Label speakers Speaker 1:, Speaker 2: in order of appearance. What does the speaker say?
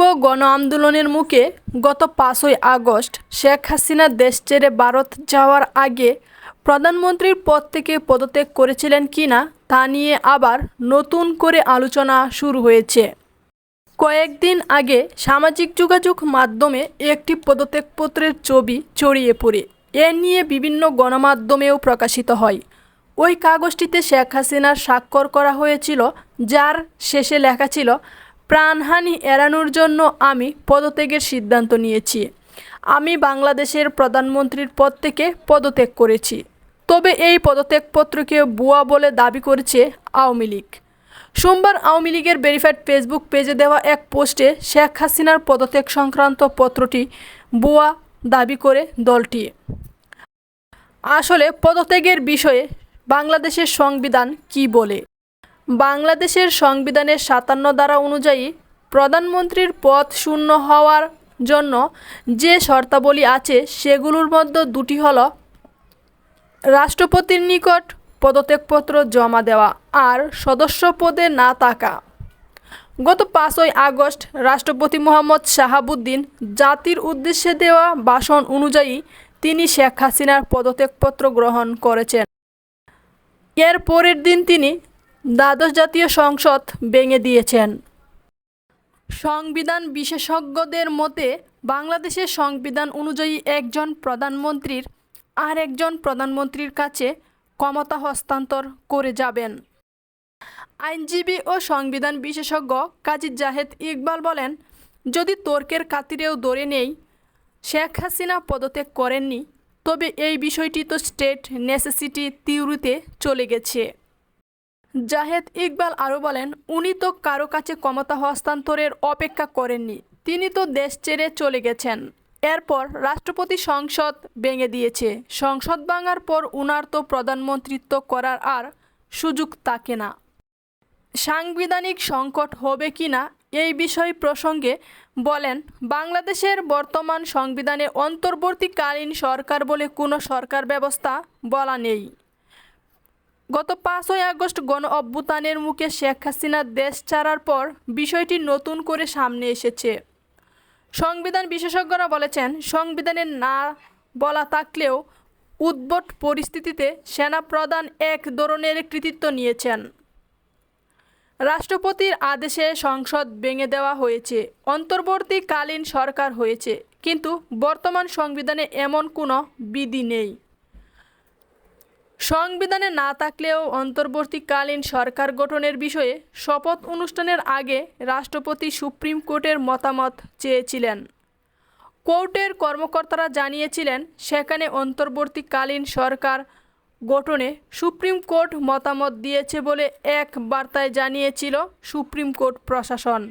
Speaker 1: তীব্র গণ আন্দোলনের মুখে গত পাঁচই আগস্ট শেখ হাসিনা দেশ ছেড়ে ভারত যাওয়ার আগে প্রধানমন্ত্রীর পদ থেকে পদত্যাগ করেছিলেন কিনা তা নিয়ে আবার নতুন করে আলোচনা শুরু হয়েছে। কয়েকদিন আগে সামাজিক যোগাযোগ মাধ্যমে একটি পদত্যাগপত্রের ছবি ছড়িয়ে পড়ে। এ নিয়ে বিভিন্ন গণমাধ্যমেও প্রকাশিত হয়। ওই কাগজটিতে শেখ হাসিনার স্বাক্ষর করা হয়েছিল, যার শেষে লেখা ছিল প্রাণহানি এড়ানোর জন্য আমি পদত্যাগের সিদ্ধান্ত নিয়েছি। আমি বাংলাদেশের প্রধানমন্ত্রীর পদ থেকে পদত্যাগ করেছি। তবে এই পদত্যাগপত্রকে বুয়া বলে দাবি করেছে আওয়ামী লীগ। সোমবার আওয়ামী লীগের ভেরিফাইড ফেসবুক পেজে দেওয়া এক পোস্টে শেখ হাসিনার পদত্যাগ সংক্রান্ত পত্রটি বুয়া দাবি করে দলটি। আসলে পদত্যাগের বিষয়ে বাংলাদেশের সংবিধান কি বলে? বাংলাদেশের সংবিধানের সাতান্ন ধারা অনুযায়ী প্রধানমন্ত্রীর পদ শূন্য হওয়ার জন্য যে শর্তাবলী আছে, সেগুলোর মধ্যে দুটি হল রাষ্ট্রপতির নিকট পদত্যাগপত্র জমা দেওয়া আর সদস্য পদে না থাকা। গত পাঁচই আগস্ট রাষ্ট্রপতি মোহাম্মদ শাহাবুদ্দিন জাতির উদ্দেশ্যে দেওয়া ভাষণ অনুযায়ী তিনি শেখ হাসিনার পদত্যাগপত্র গ্রহণ করেছেন। এর পরের দিন তিনি দ্বাদশ জাতীয় সংসদ ভেঙে দিয়েছেন। সংবিধান বিশেষজ্ঞদের মতে, বাংলাদেশের সংবিধান অনুযায়ী একজন প্রধানমন্ত্রীর আর একজন প্রধানমন্ত্রীর কাছে ক্ষমতা হস্তান্তর করে যাবেন। আইনজীবী ও সংবিধান বিশেষজ্ঞ কাজী জাহেদ ইকবাল বলেন, যদি তর্কের কাতিরেও ধরে নেই, শেখ হাসিনা পদত্যাগ করেননি, তবে এই বিষয়টি তো স্টেট নেসেসিটি থিওরিতে চলে গেছে। জাহেদ ইকবাল আরও বলেন, উনি তো কারও কাছে ক্ষমতা হস্তান্তরের অপেক্ষা করেননি। তিনি তো দেশ ছেড়ে চলে গেছেন। এরপর রাষ্ট্রপতি সংসদ ভেঙে দিয়েছে। সংসদ ভাঙার পর উনার তো প্রধানমন্ত্রিত্ব করার আর সুযোগ থাকে না। সাংবিধানিক সংকট হবে কি না, এই বিষয় প্রসঙ্গে বলেন, বাংলাদেশের বর্তমান সংবিধানে অন্তর্বর্তীকালীন সরকার বলে কোনো সরকার ব্যবস্থা বলা নেই। গত পাঁচই আগস্ট গণ অভ্যুত্থানের মুখে শেখ হাসিনা দেশ ছাড়ার পর বিষয়টি নতুন করে সামনে এসেছে। সংবিধান বিশেষজ্ঞরা বলেছেন, সংবিধানে না বলা থাকলেও উদ্ভট পরিস্থিতিতে সেনা সেনাপ্রধান এক ধরনের কৃতিত্ব নিয়েছেন। রাষ্ট্রপতির আদেশে সংসদ ভেঙে দেওয়া হয়েছে, অন্তর্বর্তীকালীন সরকার হয়েছে, কিন্তু বর্তমান সংবিধানে এমন কোনো বিধি নেই। সংবিধানে না থাকলেও অন্তর্বর্তীকালীন সরকার গঠনের বিষয়ে শপথ অনুষ্ঠানের আগে রাষ্ট্রপতি সুপ্রিম কোর্টের মতামত চেয়েছিলেন। কোর্টের কর্মকর্তারা জানিয়েছিলেন, সেখানে অন্তর্বর্তীকালীন সরকার গঠনে সুপ্রিম কোর্ট মতামত দিয়েছে বলে এক বার্তায় জানিয়েছিল সুপ্রিম কোর্ট প্রশাসন।